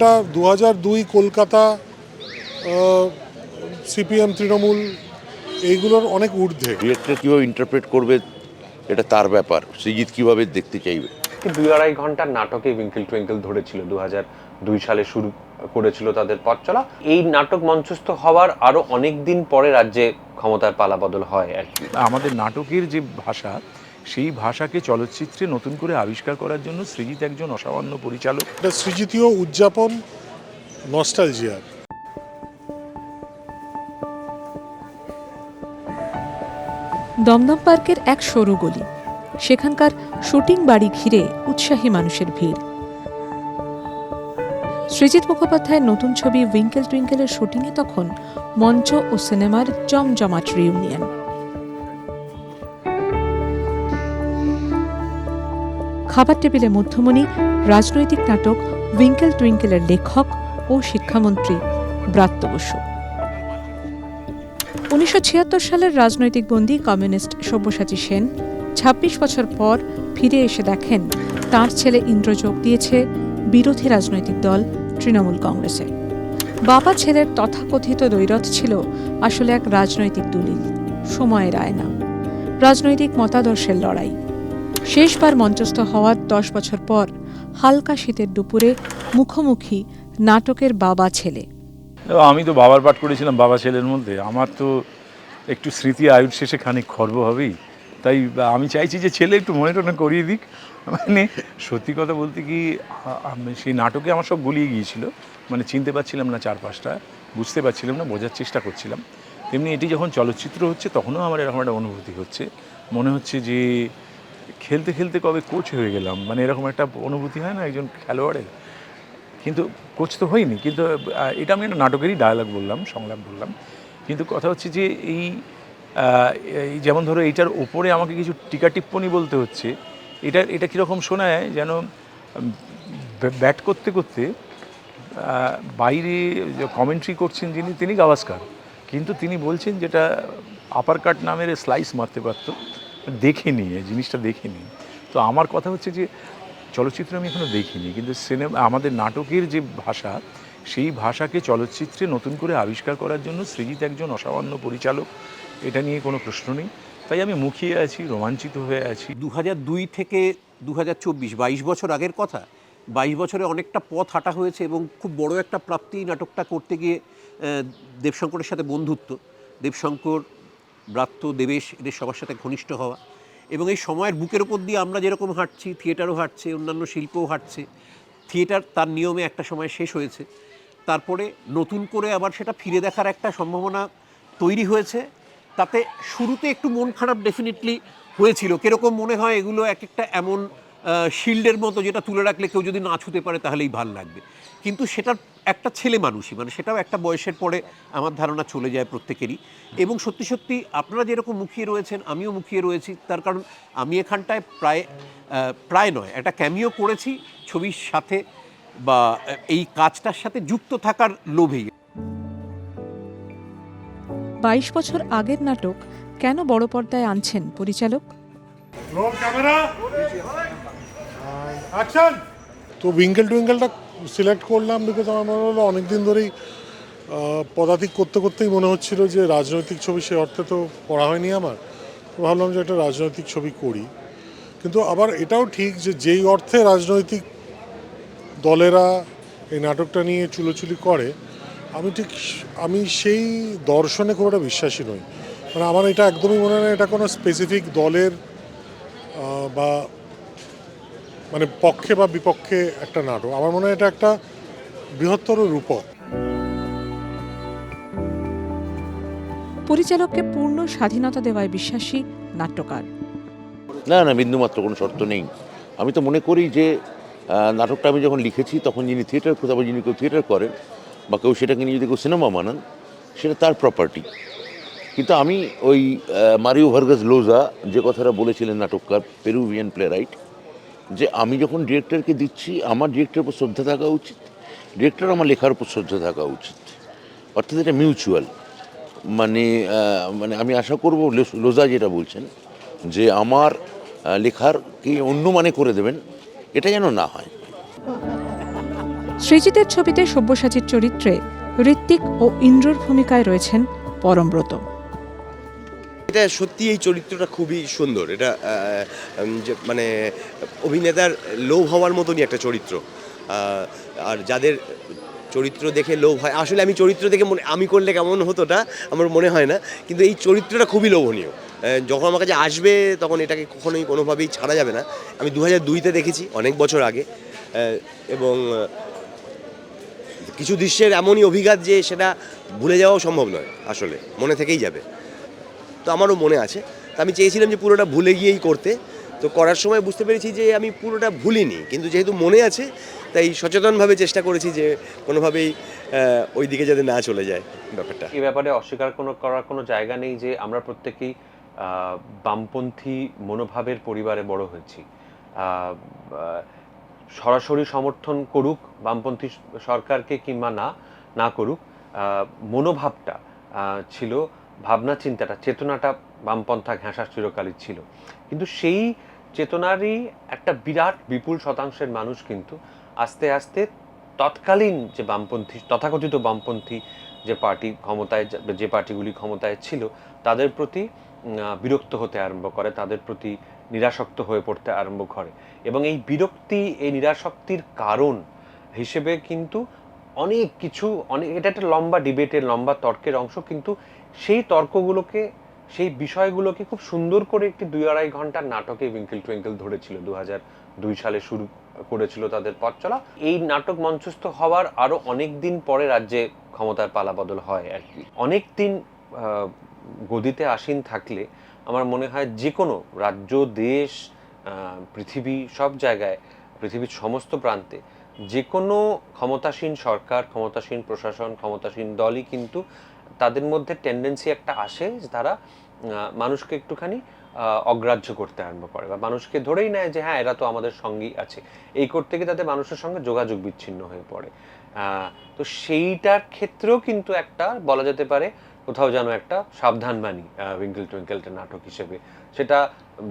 এটা দু হাজার দুই কলকাতা সিপিএম তৃণমূল এইগুলোর অনেক ঊর্ধ্বে। ডিরেক্টর কীভাবে ইন্টারপ্রেট করবে এটা তার ব্যাপার। সৃজিৎ কীভাবে দেখতে চাইবে? দুই আড়াই ঘণ্টার নাটকে উইঙ্কেল টুইঙ্কেল ধরেছিল দু হাজার দুই সালে শুরু করেছিল তাদের পথ চলা। এই নাটক মঞ্চস্থ হওয়ার আরও অনেক দিন পরে রাজ্যে ক্ষমতার পালাবদল হয় আর কি। আমাদের নাটকের যে ভাষা সেই ভাষাকে চলচ্চিত্রে নতুন করে আবিষ্কার করার জন্য সৃজিত একজন অসামান্য পরিচালক। সৃজিতীয় উদযাপন নস্টালজিয়ার দমদম পার্কের এক সরু গলি। সেখানকার শুটিং বাড়ি ঘিরে উৎসাহী মানুষের ভিড়। সৃজিত মুখোপাধ্যায়ের নতুন ছবি উইঙ্কেল টুইঙ্কেলের শুটিংয়ে তখন মঞ্চ ও সিনেমার জমজমাট রিউনিয়ন খাবার টেবিলে মধ্যমণি, রাজনৈতিক নাটক, উইঙ্কেল টুইঙ্কেলের লেখক ও শিক্ষামন্ত্রী ব্রাত্য বসু। উনিশশো ছিয়াত্তর সালের রাজনৈতিক বন্দী কমিউনিস্ট সব্যসাচী সেন ২৬ বছর পর ফিরে এসে দেখেন, তার ছেলে ইন্দ্র যোগ দিয়েছে বিরোধী রাজনৈতিক দল তৃণমূল কংগ্রেসে। বাবা ছেলের তথাকথিত দৈরথ ছিল আসলে এক রাজনৈতিক দলিল, সময়ের আয়না। রাজনৈতিক মতাদর্শের লড়াই। শেষবার মঞ্চস্থ হওয়ার দশ বছর পর হালকা শীতের দুপুরে মুখোমুখি নাটকের বাবা ছেলে। আমি তো বাবার পাঠ করেছিলাম বাবা ছেলের মধ্যে। আমার তো একটু স্মৃতি আয়ুর শেষে খানিক খর্ব হবেই। তাই আমি চাইছি যে ছেলে একটু মনে টনে করিয়ে দিক। মানে সত্যি কথা বলতে কি আমি সেই নাটকে আমার সব গুলিয়ে গিয়েছিল। মানে চিনতে পারছিলাম না চারপাশটা, বুঝতে পারছিলাম না, বোঝার চেষ্টা করছিলাম। তেমনি এটি যখন চলচ্চিত্র হচ্ছে, তখনও আমার এরকম একটা অনুভূতি হচ্ছে। মনে হচ্ছে যে খেলতে খেলতে কবে কোচ হয়ে গেলাম? মানে এরকম একটা অনুভূতি হয় না একজন খেলোয়াড়ের? কিন্তু কোচ তো হয়নি, কিন্তু এটা আমি নাটকেরই ডায়ালগ বললাম, সংলাপ বললাম। কিন্তু কথা হচ্ছে যে এই যেমন ধরো এইটার ওপরে আমাকে কিছু টিকা টিপ্পণী বলতে হচ্ছে, এটা এটা কীরকম শোনায় যেন ব্যাট করতে করতে বাইরে কমেন্ট্রি করছেন যিনি, তিনি গাভাস্কার। কিন্তু তিনি বলছেন যেটা আপার কাট নামের স্লাইস মারতে পারতো। দেখেনি, এই জিনিসটা দেখেনি। তো আমার কথা হচ্ছে যে, চলচ্চিত্র আমি এখনও দেখিনি, কিন্তু সিনেমা, আমাদের নাটকের যে ভাষা, সেই ভাষাকে চলচ্চিত্রে নতুন করে আবিষ্কার করার জন্য সৃজিত একজন অসামান্য পরিচালক, এটা নিয়ে কোনো প্রশ্ন নেই। তাই আমি মুখিয়ে আছি, রোমাঞ্চিত হয়ে আছি। দু দুই থেকে দু হাজার চব্বিশ, বাইশ বছর আগের কথা, বাইশ বছরে অনেকটা পথ হাঁটা হয়েছে এবং খুব বড় একটা প্রাপ্তি নাটকটা করতে গিয়ে দেবশঙ্করের সাথে বন্ধুত্ব। দেবশঙ্কর ব্রাত্য দেবেশ এদের সবার সাথে ঘনিষ্ঠ হওয়া এবং এই সময়ের বুকের ওপর দিয়ে আমরা যেরকম হাঁটছি, থিয়েটারও হাঁটছে, অন্যান্য শিল্পও হাঁটছে, থিয়েটার তার নিয়মে একটা সময় শেষ হয়েছে। তারপরে নতুন করে আবার সেটা ফিরে দেখার একটা সম্ভাবনা তৈরি হয়েছে। তাতে শুরুতে একটু মন খারাপ ডেফিনেটলি হয়েছিল। কীরকম মনে হয় এগুলো এক একটা এমন শিল্ডের মতো যেটা তুলে রাখলে কেউ যদি না ছুতে পারে তাহলেই ভালো লাগবে। কিন্তু সেটার একটা ছেলে মানুষই মানে সেটাও একটা বয়সের পরে আমার ধারণা চলে যায় প্রত্যেকেরই। এবং সত্যি সত্যি আপনারা যেরকম মুখিয়ে রয়েছেন আমিও মুখিয়ে রয়েছি। তার কারণ আমি এখানটায় প্রায় প্রায় নয় একটা ক্যামিও করেছি ছবির সাথে বা এই কাজটার সাথে যুক্ত থাকার লোভেই। বাইশ বছর আগের নাটক কেন বড় পর্দায় আনছেন পরিচালক? তো উইঙ্কেল টুইঙ্কেলটা সিলেক্ট করলাম বিকজ আমার মনে হলো অনেকদিন ধরেই পদাতিক করতে করতেই মনে হচ্ছিল যে রাজনৈতিক ছবি সে অর্থে তো পড়া হয়নি আমার। তো ভাবলাম যে একটা রাজনৈতিক ছবি করি। কিন্তু আবার এটাও ঠিক যে যেই অর্থে রাজনৈতিক দলেরা এই নাটকটা নিয়ে চুলোচুলি করে, আমি ঠিক আমি সেই দর্শনে খুব একটা বিশ্বাসী নই। মানে আমার এটা একদমই মনে হয় এটা কোনো স্পেসিফিক দলের বা মানে পক্ষে বা বিপক্ষে একটা নাটক। আমার মনে হয় এটা একটা বৃহত্তর রূপক। পরিচালককে পূর্ণ স্বাধীনতা দেওয়ায় বিশ্বাসী নাট্যকার। না না বিন্দুমাত্র কোনো শর্ত নেই। আমি তো মনে করি যে নাটকটা আমি যখন লিখেছি তখন যিনি থিয়েটার কোথাও যিনি কেউ থিয়েটার করেন বা কেউ সেটাকে নিয়ে যদি কেউ সিনেমা বানান সেটা তার প্রপার্টি কিন্তু আমি ওই মারিও ভার্গাস লোজা যে কথাটা বলেছিলেন নাটককার পেরুভিয়ান প্লে রাইট যে আমি যখন ডিরেক্টরকে দিচ্ছি, আমার ডিরেক্টরের উপর শ্রদ্ধা থাকা উচিত ডিরেক্টর আমার লেখার উপর শ্রদ্ধা থাকা উচিত। অর্থাৎ এটা মিউচুয়াল মানে মানে আমি আশা করব লোজা যেটা বলছেন, যে আমার লেখার কি অন্য মানে করে দেবেন, এটা যেন না হয়। সৃজিতের ছবিতে সব্যসাচীর চরিত্রে ঋত্বিক ও ইন্দ্রর ভূমিকায় রয়েছেন পরমব্রত। এটা সত্যি এই চরিত্রটা খুবই সুন্দর। এটা মানে অভিনেতার লোভ হওয়ার মতনই একটা চরিত্র। আর যাদের চরিত্র দেখে লোভ হয়, আসলে আমি চরিত্র দেখে মনে, আমি করলে কেমন হতোটা আমার মনে হয় না। কিন্তু এই চরিত্রটা খুবই লোভনীয়। যখন আমার কাছে আসবে, তখন এটাকে কখনোই কোনোভাবেই ছাড়া যাবে না। আমি দু হাজার দুইতে দেখেছি, অনেক বছর আগে। এবং কিছু দৃশ্যের এমনই অভিঘাত যে, সেটা ভুলে যাওয়াও সম্ভব নয়, আসলে। মনে থেকেই যাবে। তো আমারও মনে আছে। তো আমি চেয়েছিলাম যে পুরোটা ভুলে গিয়েই করতে। তো করার সময় বুঝতে পেরেছি যে আমি পুরোটা ভুলিনি। কিন্তু যেহেতু মনে আছে, তাই সচেতনভাবে চেষ্টা করেছি যে কোনোভাবেই ওই দিকে যাতে না চলে যায় ব্যাপারটা। এই ব্যাপারে অস্বীকার কোনো, করার কোনো জায়গা নেই যে আমরা প্রত্যেকেই বামপন্থী মনোভাবের পরিবারে বড় হয়েছি। সরাসরি সমর্থন করুক বামপন্থী সরকারকে কিংবা না না করুক মনোভাবটা ছিল ভাবনা, চিন্তাটা, চেতনাটা বামপন্থা ঘেঁষা চিরকালই ছিল। কিন্তু সেই চেতনারই একটা বিরাট, বিপুল শতাংশের মানুষ কিন্তু আস্তে আস্তে তৎকালীন যে বামপন্থী, তথাকথিত বামপন্থী যে পার্টি ক্ষমতায়, যে পার্টিগুলি ক্ষমতায় ছিল, তাদের প্রতি বিরক্ত হতে আরম্ভ করে, তাদের প্রতি নিরাসক্ত হয়ে পড়তে আরম্ভ করে। এবং এই বিরক্তি, এই নিরাসক্তির কারণ হিসেবে কিন্তু অনেক কিছু, অনেক, এটা একটা লম্বা ডিবেটের, লম্বা তর্কের অংশ কিন্তু সেই তর্কগুলোকে, সেই বিষয়গুলোকে খুব সুন্দর করে একটি দুই আড়াই ঘণ্টার নাটকে উইঙ্কেল টুইঙ্কেল ধরেছিল দু হাজার দুই সালে শুরু করেছিল তাদের পথ চলা। এই নাটক মঞ্চস্থ হওয়ার আরও অনেক দিন পরে রাজ্যে ক্ষমতার পালাবদল হয় আর কি। অনেক দিন গদিতে আসীন থাকলে আমার মনে হয় যে কোনো রাজ্য, দেশ পৃথিবী, সব জায়গায়, পৃথিবীর সমস্ত প্রান্তে যে কোনো ক্ষমতাসীন সরকার, ক্ষমতাসীন প্রশাসন, ক্ষমতাসীন দলই কিন্তু তাদের মধ্যে টেন্ডেন্সি একটা আসে তারা মানুষকে একটুখানি অগ্রাহ্য করতে আরম্ভ করে বা মানুষকে ধরেই নেয় যে হ্যাঁ এরা তো আমাদের সঙ্গেই আছে। এই করতে গিয়ে তাদের মানুষের সঙ্গে যোগাযোগ বিচ্ছিন্ন হয়ে পড়ে। তো সেইটার ক্ষেত্রেও কিন্তু একটা বলা যেতে পারে কোথাও যেন একটা সাবধান বাণী উইঙ্কেল টুইঙ্কেলটা নাটক হিসেবে। সেটা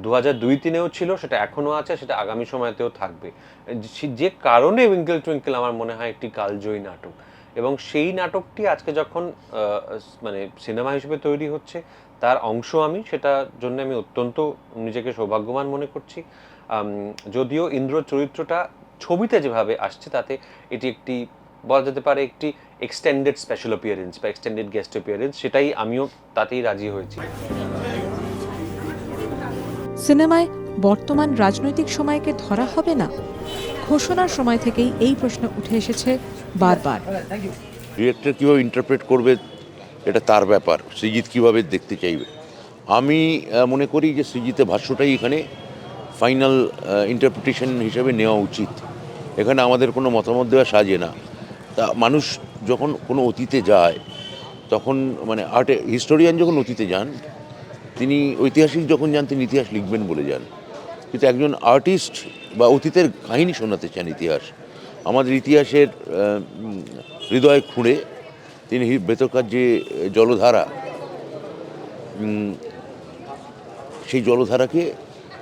দু হাজার দুই তিনেও ছিল, সেটা এখনও আছে, সেটা আগামী সময়তেও থাকবে। যে কারণে উইঙ্কেল টুইঙ্কেল আমার মনে হয় একটি কালজয়ী নাটক। এবং সেই নাটকটি আজকে যখন মানে সিনেমা হিসেবে তৈরি হচ্ছে, তার অংশ আমি, সেটার জন্য আমি অত্যন্ত নিজেকে সৌভাগ্যবান মনে করছি। যদিও ইন্দ্র চরিত্রটা ছবিতে যেভাবে আসছে, তাতে এটি একটি, বলা যেতে পারে একটি এক্সটেন্ডেড স্পেশাল অপিয়ারেন্স বা এক্সটেন্ডেড গেস্ট অপিয়ারেন্স সেটাই আমিও তাতেই রাজি হয়েছি। সিনেমায় বর্তমান রাজনৈতিক সময়কে ধরা হবে না? ঘোষণার সময় থেকেই এই প্রশ্ন উঠে এসেছে বারবার। ডিরেক্টর কীভাবে ইন্টারপ্রেট করবে, এটা তার ব্যাপার। সৃজিৎ কীভাবে দেখতে চাইবে? আমি মনে করি যে সৃজিতের ভাষ্যটাই এখানে ফাইনাল ইন্টারপ্রিটেশন হিসেবে নেওয়া উচিত। এখানে আমাদের কোনো মতামত দেওয়া সাজে না। তা মানুষ যখন কোনো অতীতে যায়, তখন মানে আর্টে হিস্টোরিয়ান যখন অতীতে যান, তিনি ঐতিহাসিক যখন যান, তিনি ইতিহাস লিখবেন বলে যান। কিন্তু একজন আর্টিস্ট বা অতীতের কাহিনী শোনাতে চান ইতিহাস আমাদের ইতিহাসের হৃদয় খুঁড়ে তিনি ভেতরকার যে জলধারা সেই জলধারাকে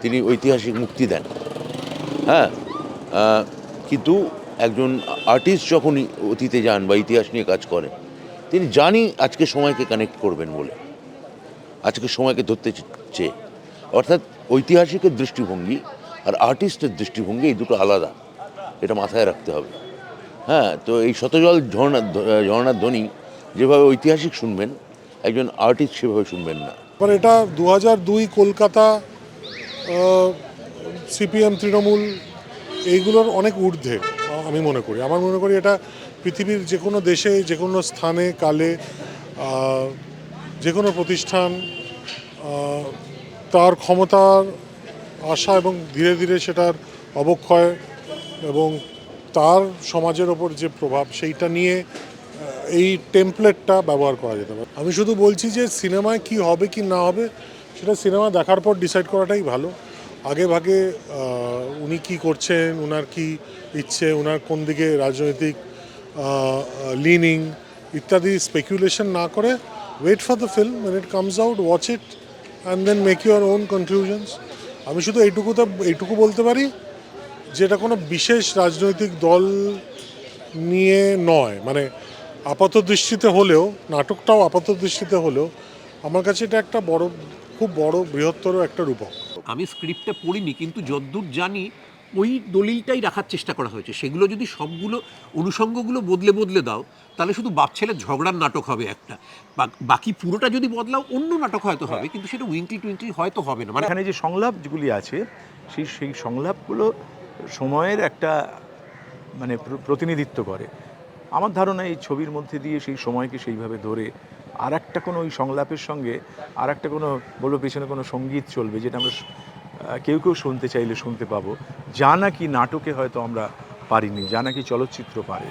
তিনি ঐতিহাসিক মুক্তি দেন। হ্যাঁ কিন্তু একজন আর্টিস্ট যখন অতীতে যান বা ইতিহাস নিয়ে কাজ করেন, তিনি জানি আজকে সময়কে কানেক্ট করবেন বলে, আজকে সময়কে ধরতে চেয়ে। অর্থাৎ ঐতিহাসিকের দৃষ্টিভঙ্গি আর আর্টিস্টের দৃষ্টিভঙ্গি এই দুটো আলাদা। এটা মাথায় রাখতে হবে। হ্যাঁ তো এই শতজল ঝর্ণা, ঝর্ণার ধ্বনি যেভাবে ঐতিহাসিক শুনবেন, একজন আর্টিস্ট সেভাবে শুনবেন না। এবার এটা দু হাজার দুই কলকাতা সিপিএম, তৃণমূল, এইগুলোর অনেক ঊর্ধ্বে, আমি মনে করি। আমার মনে করি এটা পৃথিবীর যে কোনো দেশে যে কোনো স্থানে, কালে যে কোনো প্রতিষ্ঠান তার ক্ষমতার আশা এবং ধীরে ধীরে সেটার অবক্ষয় এবং তার সমাজের ওপর যে প্রভাব, সেইটা নিয়ে এই টেমপ্লেটটা ব্যবহার করা যেতে পারে। আমি শুধু বলছি যে সিনেমায় কি হবে কি না হবে, সেটা সিনেমা দেখার পর ডিসাইড করাটাই ভালো। আগে ভাগে উনি কি করছেন ওনার কি ইচ্ছে ওনার কোন দিকে রাজনৈতিক লিনিং ইত্যাদি স্পেকুলেশন না করে wait for the film when it comes out watch it and then make your own conclusions আমি শুধু এইটুকুতে, এইটুকু বলতে পারি যেটা কোনো বিশেষ রাজনৈতিক দল নিয়ে নয়। মানে আপাত দৃষ্টিতে হলেও নাটকটাও আপাত দৃষ্টিতে হলেও আমার কাছে এটা একটা বড় খুব বড় বৃহত্তর একটা রূপক। আমি স্ক্রিপ্টে পড়িনি কিন্তু যদ্দূর জানি ওই দলিলটাই রাখার চেষ্টা করা হয়েছে। সেগুলো যদি সবগুলো অনুষঙ্গগুলো বদলে বদলে দাও তাহলে শুধু বাপ ছেলে ঝগড়ার নাটক হবে একটা। বাকি পুরোটা যদি বদলাও অন্য নাটক হয়তো হবে কিন্তু সেটা উইঙ্কলি টুইঙ্কলি হয়তো হবে না। মানে এখানে যে সংলাপগুলি আছে সেই সেই সংলাপগুলো সময়ের একটা মানে প্রতিনিধিত্ব করে। আমার ধারণা এই ছবির মধ্যে দিয়ে সেই সময়কে সেইভাবে ধরে আর একটা কোনো ওই সংলাপের সঙ্গে আর একটা কোনো বলব পেছনে কোনো সংগীত চলবে যেটা আমরা কেউ কেউ শুনতে চাইলে শুনতে পাবো। যা নাকি নাটকে হয়তো আমরা পারিনি, যা নাকি চলচ্চিত্র পারে।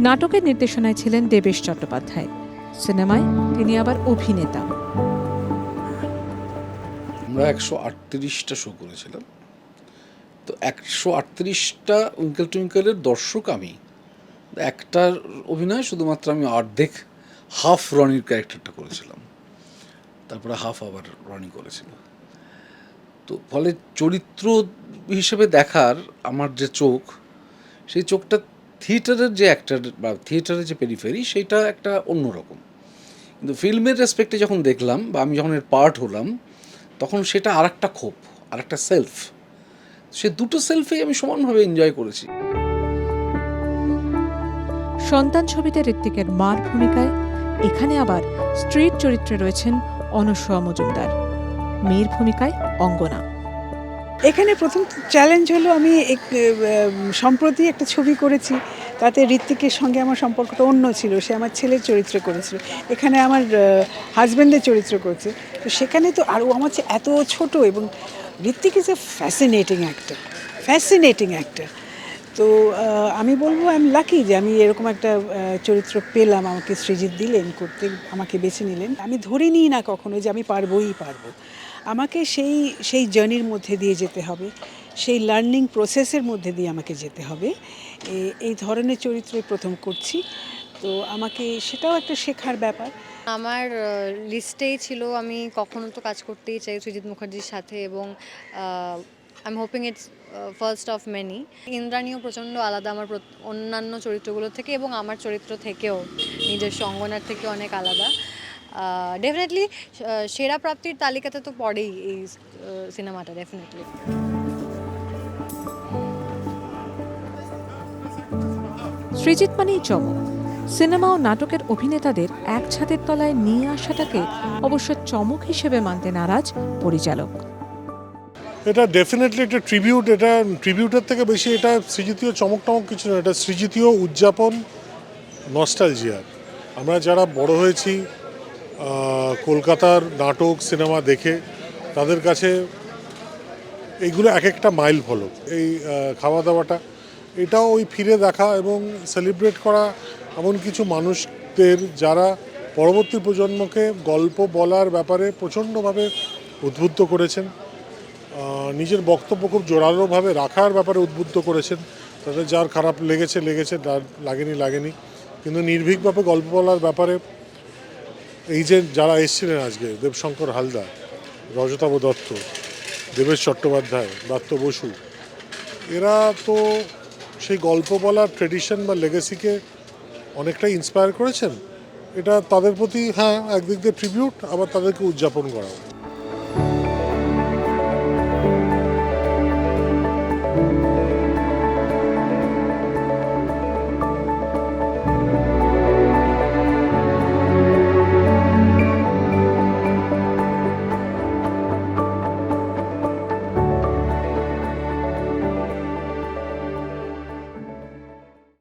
নাটকের নির্দেশনায় ছিলেন দেবেশ চট্টোপাধ্যায়। সিনেমায় তিনি আবার অভিনেতা। আমরা একশো আটত্রিশটা শো করেছিলাম। তো একশো আটত্রিশটা উইঙ্কেল টুইঙ্কেলের দর্শক আমি, একটার অভিনয় শুধুমাত্র আমি অর্ধেক হাফ রনির ক্যারেক্টারটা করেছিলাম। তারপরে হাফ আবার রনি করেছিল। তো ফলে চরিত্র হিসেবে দেখার আমার যে চোখ, সেই চোখটা থিয়েটারের যে অ্যাক্টার বা থিয়েটারের যে পেরিফেরি সেইটা একটা অন্যরকম। কিন্তু ফিল্মের রেসপেক্টে যখন দেখলাম বা আমি যখন এর পার্ট হলাম তখন সেটা আর একটা ক্ষোভ আর একটা সেলফ সে দুটো সেলফেই আমি সমানভাবে এনজয় করেছি। সন্তান ছবিতে ঋত্বিকের মার ভূমিকায় এখানে আবার স্ট্রিট চরিত্রে রয়েছেন অনস্বয়া মজুমদার। মেয়ের ভূমিকায় অঙ্গনা। এখানে প্রথম চ্যালেঞ্জ হলো আমি সম্প্রতি একটা ছবি করেছি। তাতে ঋত্বিকের সঙ্গে আমার সম্পর্কটা অন্য ছিল, সে আমার ছেলের চরিত্র করেছিল, এখানে আমার হাজব্যান্ডের চরিত্র করেছে। তো সেখানে তো আরও আমার চেয়ে এত ছোট এবং Ritwik is a fascinating actor fascinating actor তো আমি বলব আই এম লাকি যে আমি এরকম একটা চরিত্র পেলাম, আমাকে সৃজিত দিলেন, করতে, আমাকে বেছে নিলেন। আমি ধরে নিই না কখনো যে আমি পারবোই পারব। আমাকে সেই সেই জার্নির মধ্যে দিয়ে যেতে হবে। সেই লার্নিং প্রসেসের মধ্যে দিয়ে আমাকে যেতে হবে। এই ধরনের চরিত্রই প্রথম করছি। তো আমাকে সেটাও একটা শেখার ব্যাপার। আমার লিস্টেই ছিল, আমি কখনো তো কাজ করতেই চাই সুজিত মুখার্জির সাথে এবং I am hoping it's first of many ইন্দ্রাণীও প্রচণ্ড আলাদা আমার অন্যান্য চরিত্রগুলোর থেকে এবং আমার চরিত্র থেকেও নিজস্ব অঙ্গনার থেকে অনেক আলাদা। ডেফিনেটলি সেরা প্রাপ্তির তালিকাতে তো পড়েই এই সিনেমাটা ডেফিনেটলি সৃজিত মানেই চমক। সিনেমা ও নাটকের অভিনেতাদের এক ছাদের তলায় নিয়ে আসাটাকে অবশ্য চমক হিসেবে মানতে নারাজ পরিচালক। এটা ডেফিনেটলি একটা ট্রিবিউট এটা ট্রিবিউটের থেকে বেশি এটা সৃজিতীয় চমক টমক কিছু না, এটা সৃজিতীয় উদযাপন নস্টালজিয়ার আমরা যারা বড় হয়েছি কলকাতার নাটক, সিনেমা দেখে, তাদের কাছে এইগুলো এক একটা মাইল ফলক। এই খাওয়া দাওয়াটা এটাও ওই ফিরে দেখা এবং সেলিব্রেট করা এমন কিছু মানুষদের যারা পরবর্তী প্রজন্মকে গল্প বলার ব্যাপারে প্রচণ্ডভাবে উদ্বুদ্ধ করেছেন নিজের বক্তব্য খুব জোরালোভাবে রাখার ব্যাপারে উদ্বুদ্ধ করেছেন। তাদের যার খারাপ লেগেছে লেগেছে লাগেনি লাগেনি। কিন্তু নির্ভীকভাবে গল্প বলার ব্যাপারে এই যে যারা এসেছিলেন আজকে, দেবশঙ্কর হালদার, রজতাভ দত্ত দেবেশ চট্টোপাধ্যায়, দত্ত বসু। এরা তো সেই গল্প বলার ট্রেডিশন বা লেগেসিকে অনেকটাই ইন্সপায়ার করেছেন। এটা তাদের প্রতি হ্যাঁ একদিক দিয়ে ট্রিবিউট আবার তাদেরকে উদযাপন করা